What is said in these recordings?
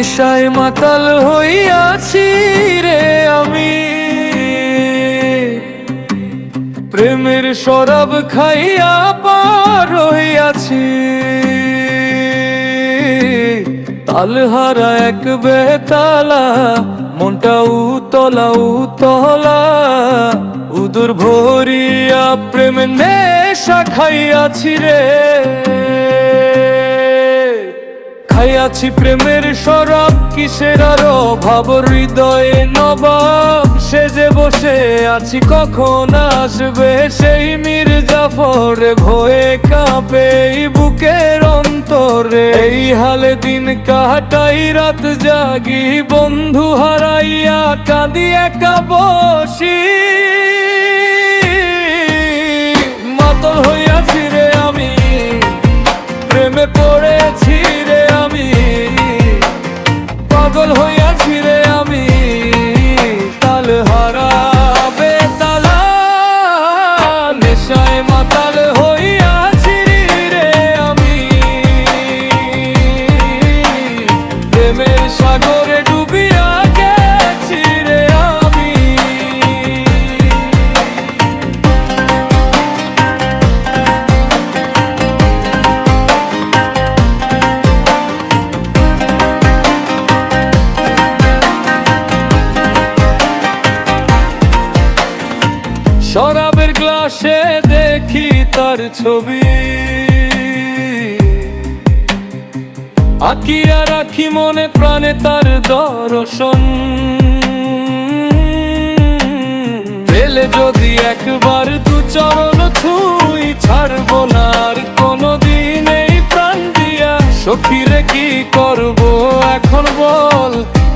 নেশায় মাতাল হইয়াছি রে আমি। প্রেমের সরব খাইয়া পার হইয়াছি। তালহারা এক বেতালা, মনটা উতলা উতলা। উদুর ভরিয়া প্রেম নেশা খাইয়াছি রে। খাইয়াছি প্রেমের সরব, কিসের আরও ভাব হৃদয়ে নবাব সেজে বসে আছি কখন আসবে? সেই মির জাফর ভয়ে কাঁপে বুকের অন্তরে। এই হালে দিন কাটাই রাত জাগি বন্ধু হারাইয়া কাঁদি একা বসি পাগল হইয়াছি শরাবের গ্লাসে দেখি তার ছবি। আকিয়া রাখি মনে প্রাণে তার দর্শন। পেলে যদি একবার দু চরণ ছুঁই ছাড়বো না, আর কোনোদিন এই প্রাণ দিয়া সখীরে কি করব? এখন বল।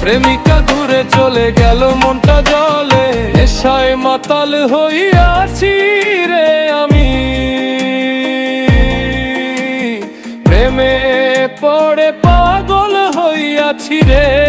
প্রেমিকা দূরে চলে গেল মনটা জলে। নেশায় মাতাল হইয়াছি রে আমি। প্রেমে পড়ে পাগল হইয়াছি রে।